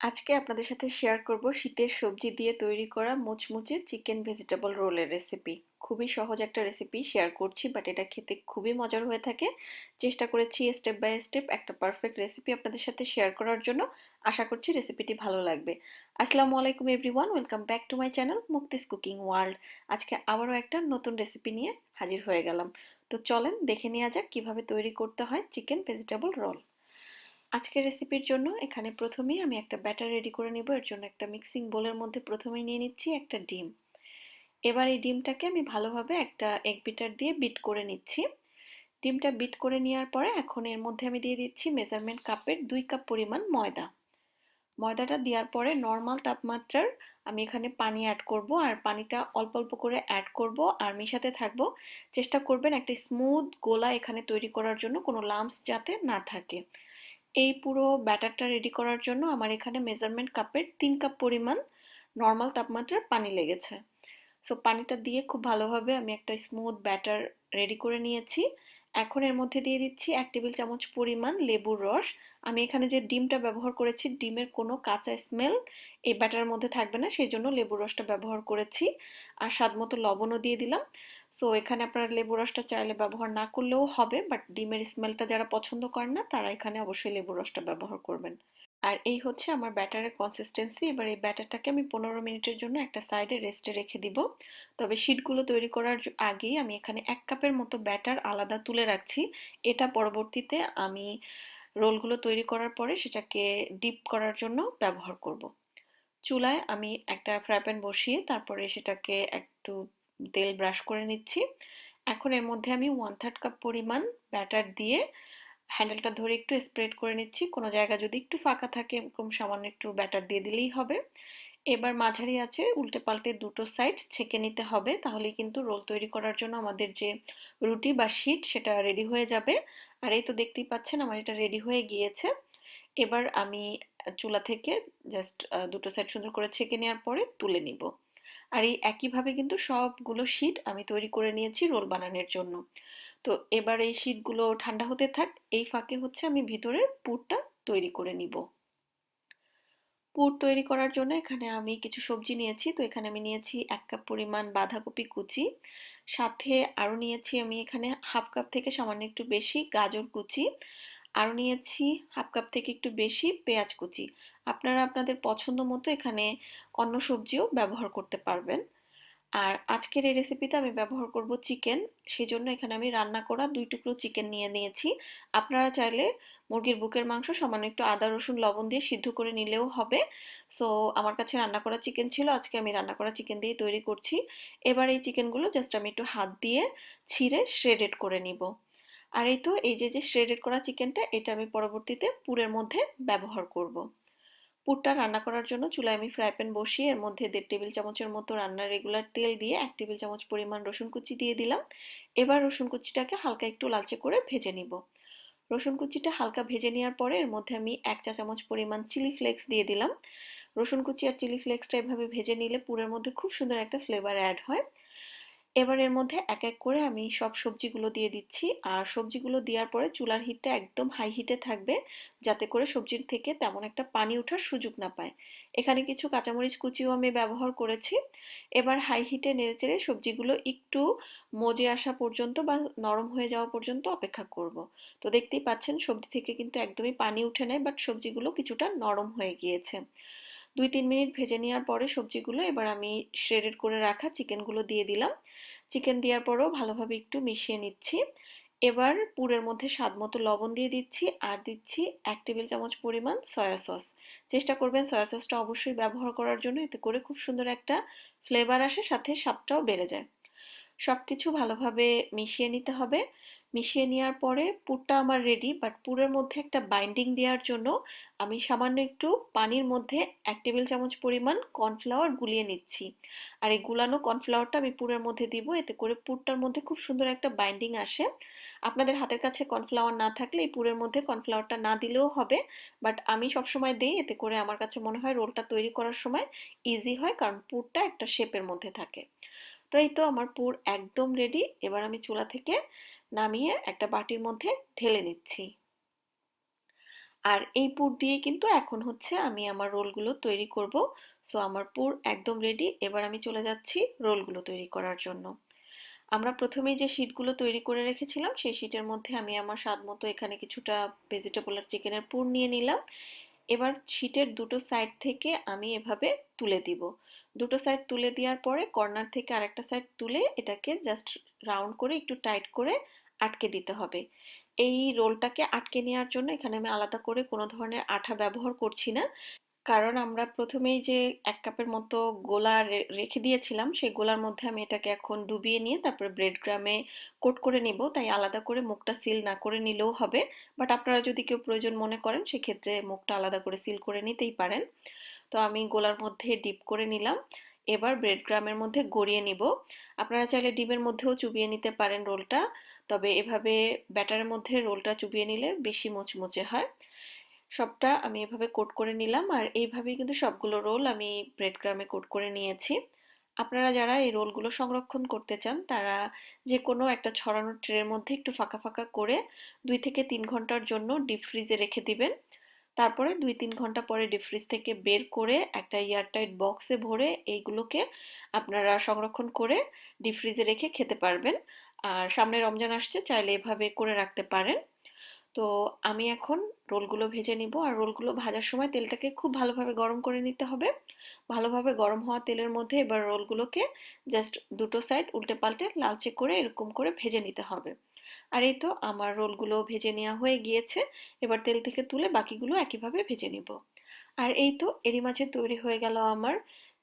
আজকে আপনাদের সাথে শেয়ার করব শীতের সবজি দিয়ে তৈরি করা মুচমুচে চিকেন ভেজিটেবল রোলের রেসিপি খুবই সহজ একটা রেসিপি শেয়ার করছি বাট এটা খেতে খুবই মজার হয়ে থাকে। চেষ্টা করেছি স্টেপ বাই স্টেপ একটা পারফেক্ট রেসিপি আপনাদের সাথে শেয়ার করার জন্য। আশা করছি রেসিপিটি ভালো লাগবে। আসসালামু আলাইকুম everyone welcome back to my channel মুক্তিস cooking world আজকে আবারও একটা নতুন রেসিপি নিয়ে হাজির হয়ে গেলাম। তো চলেন দেখে নেওয়া যাক কীভাবে তৈরি করতে হয় চিকেন ভেজিটেবল রোল আজকের রেসিপির জন্য এখানে প্রথমেই আমি একটা ব্যাটার রেডি করে নিব। এর জন্য একটা মিক্সিং বোলের মধ্যে প্রথমেই নিয়ে নিচ্ছি একটা ডিম। এবার এই ডিমটাকে আমি ভালোভাবে একটা এগ বিটার দিয়ে বিট করে নিচ্ছি। ডিমটা বিট করে নেওয়ার পরে এখন এর মধ্যে আমি দিয়ে দিচ্ছি মেজারমেন্ট কাপের দুই কাপ পরিমাণ ময়দা। ময়দাটা দেওয়ার পরে নর্মাল তাপমাত্রার আমি এখানে পানি অ্যাড করব আর পানিটা অল্প অল্প করে অ্যাড করব আর মেশাতে থাকব। চেষ্টা করবেন একটা স্মুথ গোলা এখানে তৈরি করার জন্য কোনো লাম্পস যাতে না থাকে। এই পুরো ব্যাটারটা রেডি করার জন্য আমার এখানে মেজারমেন্ট কাপের তিন কাপ পরিমাণ নর্মাল তাপমাত্রার পানি লেগেছে। সো পানিটা দিয়ে খুব ভালোভাবে আমি একটা স্মুথ ব্যাটার রেডি করে নিয়েছি। এখন এর মধ্যে দিয়ে দিচ্ছি এক টেবিল চামচ পরিমাণ লেবুর রস। আমি এখানে যে ডিমটা ব্যবহার করেছি, ডিমের কোনো কাঁচা স্মেল এই ব্যাটারের মধ্যে থাকবে না, সেই জন্য লেবুর রসটা ব্যবহার করেছি। আর স্বাদ মতো লবণও দিয়ে দিলাম। সো এখানে আপনারা লেবু রসটা চাইলে ব্যবহার না করলেও হবে বাট ডিমের স্মেলটা যারা পছন্দ করেন না, তারা এখানে অবশ্যই লেবু রসটা ব্যবহার করবেন। আর এই হচ্ছে আমার ব্যাটারের কনসিস্টেন্সি এবার এই ব্যাটারটাকে আমি পনেরো মিনিটের জন্য একটা সাইডে রেস্টে রেখে দিব। তবে শিটগুলো তৈরি করার আগেই আমি এখানে এক কাপের মতো ব্যাটার আলাদা তুলে রাখছি। এটা পরবর্তীতে আমি রোলগুলো তৈরি করার পরে সেটাকে ডিপ করার জন্য ব্যবহার করব। চুলায় আমি একটা ফ্রাই প্যান বসিয়ে তারপরে সেটাকে একটু তেল ব্রাশ করে নিচ্ছি। এখন এর মধ্যে আমি ওয়ান থার্ড কাপ পরিমাণ ব্যাটার দিয়ে হ্যান্ডেলটা ধরে একটু স্প্রেড করে নিচ্ছি। কোনো জায়গা যদি একটু ফাঁকা থাকে, এরকম সামান্য একটু ব্যাটার দিয়ে দিলেই হবে। এবার মাঝারি আছে, উল্টে পাল্টে দুটো সাইড ছেঁকে নিতে হবে। তাহলেই কিন্তু রোল তৈরি করার জন্য আমাদের যে রুটি বা শিট সেটা রেডি হয়ে যাবে। আর এই তো দেখতেই পাচ্ছেন আমার এটা রেডি হয়ে গিয়েছে। এবার আমি চুলা থেকে জাস্ট দুটো সাইড সুন্দর করে ছেঁকে নেওয়ার পরে তুলে নিব। আর এই একইভাবে কিন্তু সবগুলো শিট আমি তৈরি করে নিয়েছি রোল বানানোর জন্য। তো এবার এই শিটগুলো ঠান্ডা হতে থাক, এই ফাঁকে হচ্ছে আমি ভিতরের পুরটা তৈরি করে নিব। পুর তৈরি করার জন্য এখানে আমি কিছু সবজি নিয়েছি, তো এখানে আমি নিয়েছি এক কাপ পরিমাণ বাঁধাকপি কুচি, সাথে আরও নিয়েছি আমি এখানে হাফ কাপ থেকে সামান্য একটু বেশি গাজর কুচি আরও নিয়েছি হাফ কাপ থেকে একটু বেশি পেঁয়াজ কুচি। আপনারা আপনাদের পছন্দ মতো এখানে অন্য সবজিও ব্যবহার করতে পারবেন। আর আজকের এই রেসিপিতে আমি ব্যবহার করব চিকেন সেই জন্য এখানে আমি রান্না করা দুই টুকরো চিকেন নিয়ে নিয়েছি। আপনারা চাইলে মুরগির বুকের মাংস, সামান্য একটু আদা, রসুন, লবণ দিয়ে সিদ্ধ করে নিলেও হবে। সো আমার কাছে রান্না করা চিকেন ছিল, আজকে আমি রান্না করা চিকেন দিয়ে তৈরি করছি। এবার এই চিকেনগুলো জাস্ট আমি একটু হাত দিয়ে ছিঁড়ে শ্রেডেড করে নিব। আর এই তো, এই যে যে শ্রেডেড করা চিকেনটা এটা আমি পরবর্তীতে পুরের মধ্যে ব্যবহার করব। পুরটা রান্না করার জন্য চুলায় আমি ফ্রাই প্যান বসিয়ে, এর মধ্যে দেড় টেবিল চামচের মতো রান্নার রেগুলার তেল দিয়ে এক টেবিল চামচ পরিমাণ রসুন কুচি দিয়ে দিলাম। এবার রসুন কুচিটাকে হালকা একটু লালচে করে ভেজে নিব। রসুন কুচিটা হালকা ভেজে নেওয়ার পরে, এর মধ্যে আমি এক চা চামচ পরিমাণ চিলি ফ্লেক্স দিয়ে দিলাম। রসুন কুচি আর চিলি ফ্লেক্সটা এভাবে ভেজে নিলে পুরের মধ্যে খুব সুন্দর একটা ফ্লেভার অ্যাড হয়। এবার এর মধ্যে এক এক করে আমি সব সবজিগুলো দিয়ে দিচ্ছি। আর সবজিগুলো দেওয়ার পরে চুলার হিটটা একদম হাই হিটে থাকবে, যাতে করে সবজির থেকে তেমন একটা পানি ওঠার সুযোগ না পায়। এখানে কিছু কাঁচামরিচ কুচিও আমি ব্যবহার করেছি। এবার হাই হিটে নেড়েচেড়ে সবজিগুলো একটু মজে আসা পর্যন্ত বা নরম হয়ে যাওয়া পর্যন্ত অপেক্ষা করব। তো দেখতেই পাচ্ছেন সবজি থেকে কিন্তু একদমই পানি উঠে নেয় বাট সবজিগুলো কিছুটা নরম হয়ে গিয়েছে। দুই তিন মিনিট ভেজে নেওয়ার পরে সবজিগুলো এবার আমি শ্রেডেড করে রাখা চিকেনগুলো দিয়ে দিলাম। চিকেন দেওয়ার পরেও ভালোভাবে একটু মিশিয়ে নিচ্ছি। এবার পুরের মধ্যে স্বাদ মতো লবণ দিয়ে দিচ্ছি আর দিচ্ছি এক টেবিল চামচ পরিমাণ সয়া সস চেষ্টা করবেন সয়া সসটা অবশ্যই ব্যবহার করার জন্য, এতে করে খুব সুন্দর একটা ফ্লেভার আসে, সাথে স্বাদটাও বেড়ে যায়। সব কিছু ভালোভাবে মিশিয়ে নিতে হবে। মিশিয়ে নেওয়ার পরে পুরটা আমার রেডি বাট পুরের মধ্যে একটা বাইন্ডিং দেওয়ার জন্য আমি সামান্য একটু পানির মধ্যে এক টেবিল চামচ পরিমাণ কর্নফ্লাওয়ার গুলিয়ে নিচ্ছি। আর এই গুলানো কর্নফ্লাওয়ারটা আমি পুরের মধ্যে দিব, এতে করে পুরটার মধ্যে খুব সুন্দর একটা বাইন্ডিং আসে। আপনাদের হাতের কাছে কর্নফ্লাওয়ার না থাকলে এই পুরের মধ্যে কর্নফ্লাওয়ারটা না দিলেও হবে বাট আমি সবসময় দিই, এতে করে আমার কাছে মনে হয় রোলটা তৈরি করার সময় ইজি হয়, কারণ পুরটা একটা শেপের মধ্যে থাকে। তো এই তো আমার পুর একদম রেডি এবার আমি চুলা থেকে নামিয়ে একটা বাটির মধ্যে ঢেলে নিচ্ছি। আর এই পুর দিয়ে কিন্তু এখন হচ্ছে আমি আমার রোলগুলো তৈরি করব। সো, আমার পুর একদম রেডি। এবার আমি চলে যাচ্ছি রোলগুলো তৈরি করার জন্য। আমরা প্রথমেই যে শিটগুলো তৈরি করে রেখেছিলাম, সেই শিটের মধ্যে আমি আমার স্বাদ মতো এখানে কিছুটা ভেজিটেবল আর চিকেনের পুর নিয়ে নিলাম। এবার শিটের দুটো সাইড থেকে আমি এভাবে তুলে দিব। দুটো সাইড তুলে দেওয়ার পরে কর্নার থেকে আরেকটা সাইড তুলে এটাকে জাস্ট রাউন্ড করে একটু টাইট করে আটকে দিতে হবে। এই রোলটাকে আটকে নেওয়ার জন্য এখানে আমি আলাদা করে কোনো ধরনের আঠা ব্যবহার করছি না। কারণ আমরা প্রথমেই যে এক কাপের মতো গোলা রেখে দিয়েছিলাম, সেই গোলার মধ্যে আমি এটাকে এখন ডুবিয়ে নিয়ে তারপরে ব্রেড গ্রামে কোট করে নিব। তাই আলাদা করে মুখটা সিল না করে নিলেও হবে। বাট আপনারা যদি কেউ প্রয়োজন মনে করেন, সেক্ষেত্রে মুখটা আলাদা করে সিল করে নিতেই পারেন। তো আমি গোলার মধ্যে ডিপ করে নিলাম। এবার ব্রেড গ্রামের মধ্যে গড়িয়ে নিব। আপনারা চাইলে ডিমের মধ্যেও চুবিয়ে নিতে পারেন রোলটা। তবে এভাবে ব্যাটারের মধ্যে রোলটা চুবিয়ে নিলে বেশি মুচমুচে হয়। সবটা আমি এভাবে কোট করে নিলাম আর এইভাবেই কিন্তু সবগুলো রোল আমি ব্রেড ক্রামে কোট করে নিয়েছি। আপনারা যারা এই রোলগুলো সংরক্ষণ করতে চান, তারা যে কোনো একটা ছড়ানো ট্রের মধ্যে একটু ফাঁকা ফাঁকা করে দুই থেকে তিন ঘণ্টার জন্য ডিপ ফ্রিজে রেখে দিবেন। তারপরে দুই তিন ঘণ্টা পরে ডিপ ফ্রিজ থেকে বের করে একটা এয়ারটাইট বক্সে ভরে এইগুলোকে আপনারা সংরক্ষণ করে ডিপ ফ্রিজে রেখে খেতে পারবেন। আর সামনে রমজান আসছে, চাইলে এভাবে করে রাখতে পারেন। তো আমি এখন রোলগুলো ভেজে নিব। আর রোলগুলো ভাজার সময় তেলটাকে খুব ভালোভাবে গরম করে নিতে হবে। ভালোভাবে গরম হওয়া তেলের মধ্যে এবার রোলগুলোকে জাস্ট দুটো সাইড উল্টে পাল্টে লালচে করে এরকম করে ভেজে নিতে হবে। আর এই তো আমার রোলগুলো ভেজে নেওয়া হয়ে গিয়েছে। এবার তেল থেকে তুলে বাকিগুলো একইভাবে ভেজে নেব। আর এই তো এরই মাঝে তৈরি হয়ে গেল আমার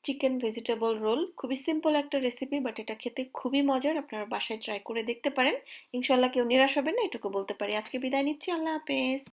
চিকেন ভেজিটেবল রোল। খুবই সিম্পল একটা রেসিপি, বাট এটা খেতে খুবই মজার। আপনারা বাসায় ট্রাই করে দেখতে পারেন। ইনশাল্লাহ কেউ নিরাশ হবে না, এটুকু বলতে পারি। আজকে বিদায় নিচ্ছি। আল্লাহ হাফেজ।